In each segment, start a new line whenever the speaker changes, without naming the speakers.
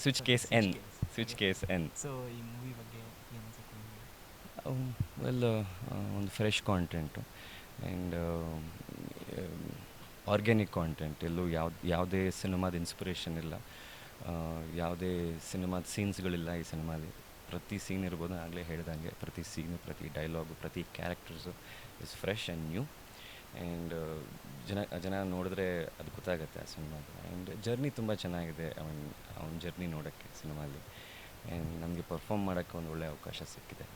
Switch case N switch case N
so ಈ movie ಬಗ್ಗೆ
well ಒಂದು fresh content and organic content ಎಲ್ಲೂ ಯಾವ್ದು ಯಾವುದೇ ಸಿನಿಮಾದ ಇನ್ಸ್ಪಿರೇಷನ್ ಇಲ್ಲ. ಯಾವುದೇ ಸಿನಿಮಾದ ಸೀನ್ಸ್ಗಳಿಲ್ಲ ಈ ಸಿನಿಮಾದಲ್ಲಿ ಪ್ರತಿ ಸೀನ್ ಇರ್ಬೋದು ಆಗಲೇ ಹೇಳ್ದಂಗೆ ಪ್ರತಿ ಸೀನು ಪ್ರತಿ ಡೈಲಾಗು ಪ್ರತಿ characters is fresh and new and ಜನ ಜನ ನೋಡಿದ್ರೆ ಅದು ಗೊತ್ತಾಗುತ್ತೆ ಆ ಸಿನಿಮಾದು ಆ್ಯಂಡ್ ಜರ್ನಿ ತುಂಬ ಚೆನ್ನಾಗಿದೆ ಅವನ ಅವನ ಜರ್ನಿ ನೋಡೋಕ್ಕೆ ಸಿನಿಮಾಲಿ. ಆ್ಯಂಡ್ ನಮಗೆ ಪರ್ಫಾಮ್ ಮಾಡೋಕ್ಕೆ ಒಂದು ಒಳ್ಳೆಯ ಅವಕಾಶ ಸಿಕ್ಕಿದೆ.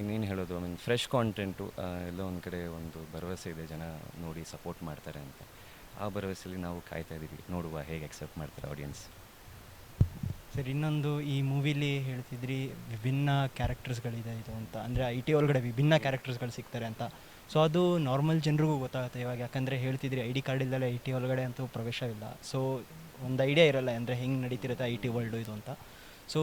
ಇನ್ನೇನು ಹೇಳೋದು ಐ ಮೀನ್ ಫ್ರೆಶ್ ಕಾಂಟೆಂಟು ಎಲ್ಲೋ ಒಂದು ಕಡೆ ಒಂದು ಭರವಸೆ ಇದೆ, ಜನ ನೋಡಿ ಸಪೋರ್ಟ್ ಮಾಡ್ತಾರೆ ಅಂತ. ಆ ಭರವಸೆಯಲ್ಲಿ ನಾವು ಕಾಯ್ತಾ ಇದ್ದೀವಿ ನೋಡುವ ಹೇಗೆ ಅಕ್ಸೆಪ್ಟ್ ಮಾಡ್ತಾರೆ ಆಡಿಯನ್ಸ್
ಸರ್, ಇನ್ನೊಂದು ಈ ಮೂವಿಲಿ ಹೇಳ್ತಿದ್ರಿ ವಿಭಿನ್ನ ಕ್ಯಾರೆಕ್ಟರ್ಸ್ಗಳಿದೆ ಇದು ಅಂತ. ಅಂದರೆ ಐ ಟಿ ಒಳಗಡೆ ವಿಭಿನ್ನ ಕ್ಯಾರೆಕ್ಟರ್ಸ್ಗಳು ಸಿಗ್ತಾರೆ ಅಂತ. ಸೊ ಅದು ನಾರ್ಮಲ್ ಜನರಿಗೂ ಗೊತ್ತಾಗುತ್ತೆ ಇವಾಗ. ಯಾಕಂದರೆ ಹೇಳ್ತಿದ್ರಿ ಐ ಡಿ ಕಾರ್ಡ್ ಇಲ್ಲದೆ ಐ ಟಿ ಒಳಗಡೆ ಅಂತೂ ಪ್ರವೇಶವಿಲ್ಲ ಸೊ ಒಂದು ಐಡಿಯಾ ಇರಲ್ಲ ಅಂದರೆ ಹೆಂಗೆ ನಡೀತಿರುತ್ತೆ ಐ ಟಿ ವರ್ಲ್ಡು ಇದು ಅಂತ. ಸೊ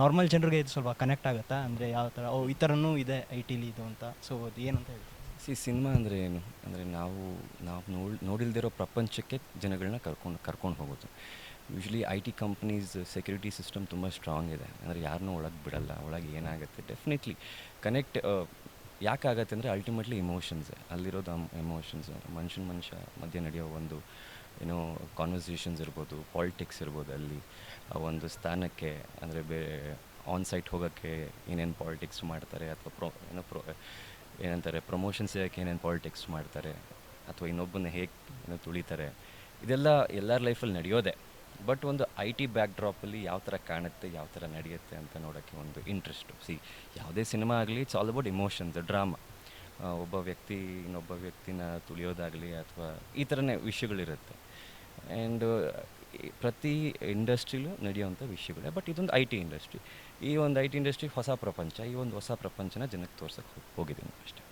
ನಾರ್ಮಲ್ ಜನರಿಗೆ ಇದು ಸ್ವಲ್ಪ ಕನೆಕ್ಟ್ ಆಗುತ್ತಾ? ಅಂದರೆ ಯಾವ ಥರ ಓ, ಈ ಥರನೂ ಇದೆ ಐ ಟಿಲಿ ಇದು ಅಂತ. ಸೊ ಅದು ಏನಂತ ಹೇಳಿ
ಸಿ, ಸಿನಿಮಾ ಅಂದರೆ ಏನು? ಅಂದರೆ ನಾವು ನಾವು ನೋಡಿ, ನೋಡಿಲ್ದಿರೋ ಪ್ರಪಂಚಕ್ಕೆ ಜನಗಳನ್ನ ಕರ್ಕೊಂಡು ಕರ್ಕೊಂಡು ಹೋಗೋದು. Usually I T companies security system ತುಂಬ ಸ್ಟ್ರಾಂಗ್ ಇದೆ. ಅಂದರೆ ಯಾರನ್ನೂ ಒಳಗೆ ಬಿಡಲ್ಲ, ಒಳಗೆ ಏನಾಗುತ್ತೆ? ಡೆಫಿನೆಟ್ಲಿ ಕನೆಕ್ಟ್ ಯಾಕಾಗತ್ತೆ ಅಂದರೆ ಅಲ್ಟಿಮೇಟ್ಲಿ ಇಮೋಷನ್ಸ್ ಅಲ್ಲಿರೋದು ಎಮೋಷನ್ಸ್ ಮನುಷ್ಯನ ಮನುಷ್ಯ ಮಧ್ಯೆ ನಡೆಯೋ ಒಂದು, ಏನೋ ಕಾನ್ವರ್ಸೇಷನ್ಸ್ ಇರ್ಬೋದು ಪಾಲಿಟಿಕ್ಸ್ ಇರ್ಬೋದು ಅಲ್ಲಿ. ಒಂದು ಸ್ಥಾನಕ್ಕೆ, ಅಂದರೆ ಬೇರೆ ಆನ್ ಸೈಟ್ ಹೋಗೋಕ್ಕೆ ಏನೇನು ಪಾಲಿಟಿಕ್ಸ್ ಮಾಡ್ತಾರೆ, ಅಥವಾ ಪ್ರೊ, ಏನೋ ಪ್ರೊ, ಏನಂತಾರೆ ಪ್ರಮೋಷನ್ ಸಿಗೋಕ್ಕೆ ಏನೇನು ಪಾಲಿಟಿಕ್ಸ್ ಮಾಡ್ತಾರೆ, ಅಥವಾ ಇನ್ನೊಬ್ಬನ ಹೇಗೆ ಏನೋ ತುಳಿತಾರೆ, ಇದೆಲ್ಲ ಎಲ್ಲರ ಲೈಫಲ್ಲಿ ನಡೆಯೋದೆ. ಬಟ್ ಒಂದು ಐ ಟಿ ಬ್ಯಾಕ್ ಡ್ರಾಪಲ್ಲಿ ಯಾವ ಥರ ಕಾಣುತ್ತೆ, ಯಾವ ಥರ ನಡೆಯುತ್ತೆ ಅಂತ ನೋಡೋಕ್ಕೆ ಒಂದು ಇಂಟ್ರೆಸ್ಟು ಸಿ ಯಾವುದೇ ಸಿನಿಮಾ ಆಗಲಿ it's all about emotions drama ಒಬ್ಬ ವ್ಯಕ್ತಿ ಇನ್ನೊಬ್ಬ ವ್ಯಕ್ತಿನ ತುಳಿಯೋದಾಗಲಿ ಅಥವಾ ಈ ಥರನೇ ವಿಷಯಗಳಿರುತ್ತೆ. ಆ್ಯಂಡ್ ಪ್ರತಿ ಇಂಡಸ್ಟ್ರಿಲೂ ನಡೆಯುವಂಥ ವಿಷಯಗಳೇ. ಬಟ್ ಇದೊಂದು ಐ ಟಿ ಇಂಡಸ್ಟ್ರಿ ಈ ಒಂದು ಐ ಟಿ ಇಂಡಸ್ಟ್ರಿ ಹೊಸ ಪ್ರಪಂಚ, ಈ ಒಂದು ಹೊಸ ಪ್ರಪಂಚನ ಜನಕ್ಕೆ ತೋರ್ಸಕ್ಕೆ ಹೋಗಿದ್ದೀನಿ ಅಷ್ಟೇ.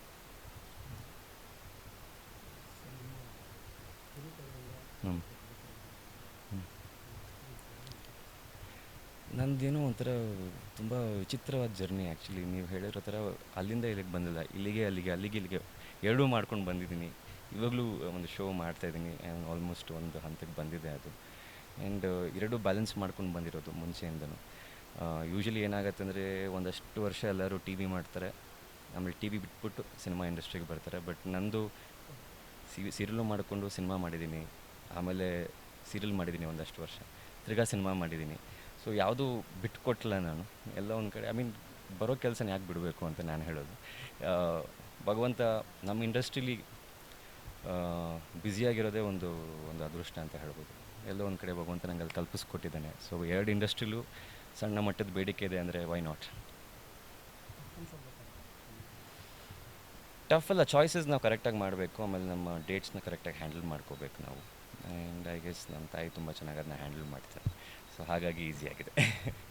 ಹ್ಞೂ ನಂದೇನೋ ಒಂಥರ ತುಂಬ ವಿಚಿತ್ರವಾದ ಜರ್ನಿ ಆ್ಯಕ್ಚುಲಿ ನೀವು ಹೇಳಿರೋ ಥರ ಅಲ್ಲಿಂದ ಇಲ್ಲಿಗೆ ಬಂದಿಲ್ಲ. ಇಲ್ಲಿಗೆ, ಅಲ್ಲಿಗೆ ಅಲ್ಲಿಗೆ, ಇಲ್ಲಿಗೆ ಎರಡೂ ಮಾಡ್ಕೊಂಡು ಬಂದಿದ್ದೀನಿ. ಇವಾಗಲೂ ಒಂದು ಶೋ ಮಾಡ್ತಾಯಿದ್ದೀನಿ ಆಲ್ಮೋಸ್ಟ್ ಒಂದು ಹಂತಕ್ಕೆ ಬಂದಿದೆ ಅದು. ಆ್ಯಂಡ್ ಎರಡೂ ಬ್ಯಾಲೆನ್ಸ್ ಮಾಡ್ಕೊಂಡು ಬಂದಿರೋದು ಮುಂಚೆಯಿಂದನೂ. ಯೂಶ್ವಲಿ ಏನಾಗುತ್ತೆ ಅಂದರೆ ಒಂದಷ್ಟು ವರ್ಷ ಎಲ್ಲರೂ ಟಿ ವಿ ಮಾಡ್ತಾರೆ. ಆಮೇಲೆ ಟಿ ವಿ ಬಿಟ್ಬಿಟ್ಟು ಸಿನಿಮಾ ಇಂಡಸ್ಟ್ರಿಗೆ ಬರ್ತಾರೆ. ಬಟ್ ನಂದು ಸಿ ಮಾಡಿಕೊಂಡು ಸಿನಿಮಾ ಮಾಡಿದ್ದೀನಿ. ಆಮೇಲೆ ಸೀರಿಯಲ್ ಮಾಡಿದ್ದೀನಿ ಒಂದಷ್ಟು ವರ್ಷ. ತಿರ್ಗಾ ಸಿನಿಮಾ ಮಾಡಿದ್ದೀನಿ. ಸೊ ಯಾವುದೂ ಬಿಟ್ಕೊಟ್ಲ ನಾನು. ಎಲ್ಲ ಒಂದು ಕಡೆ ಐ ಮೀನ್ ಬರೋ ಕೆಲಸನ ಯಾಕೆ ಬಿಡಬೇಕು ಅಂತ ನಾನು ಹೇಳೋದು. ಭಗವಂತ ನಮ್ಮ ಇಂಡಸ್ಟ್ರೀಲಿ ಬ್ಯುಸಿಯಾಗಿರೋದೇ ಒಂದು ಒಂದು ಅದೃಷ್ಟ ಅಂತ ಹೇಳ್ಬೋದು. ಎಲ್ಲೋ ಒಂದು ಕಡೆ ಭಗವಂತ ನಂಗೆ ಅಲ್ಲಿ ಕಲ್ಪಿಸ್ಕೊಟ್ಟಿದ್ದಾನೆ ಸೊ ಎರಡು ಇಂಡಸ್ಟ್ರಿಲೂ ಸಣ್ಣ ಮಟ್ಟದ ಬೇಡಿಕೆ ಇದೆ ಅಂದರೆ ವೈ ನಾಟ್ ಟಫ್ ಅಲ್ಲ ಚಾಯ್ಸಸ್ ನಾವು ಕರೆಕ್ಟಾಗಿ ಮಾಡಬೇಕು, ಆಮೇಲೆ ನಮ್ಮ ಡೇಟ್ಸ್ನ ಕರೆಕ್ಟಾಗಿ ಹ್ಯಾಂಡಲ್ ಮಾಡ್ಕೋಬೇಕು ನಾವು. ಆ್ಯಂಡ್ ಐ ಗೆಸ್ ನಮ್ಮ ತಾಯಿ ತುಂಬ ಚೆನ್ನಾಗಿ ಅದನ್ನ ಹ್ಯಾಂಡಲ್ ಮಾಡ್ತಾರೆ. そうハガキイズやけど。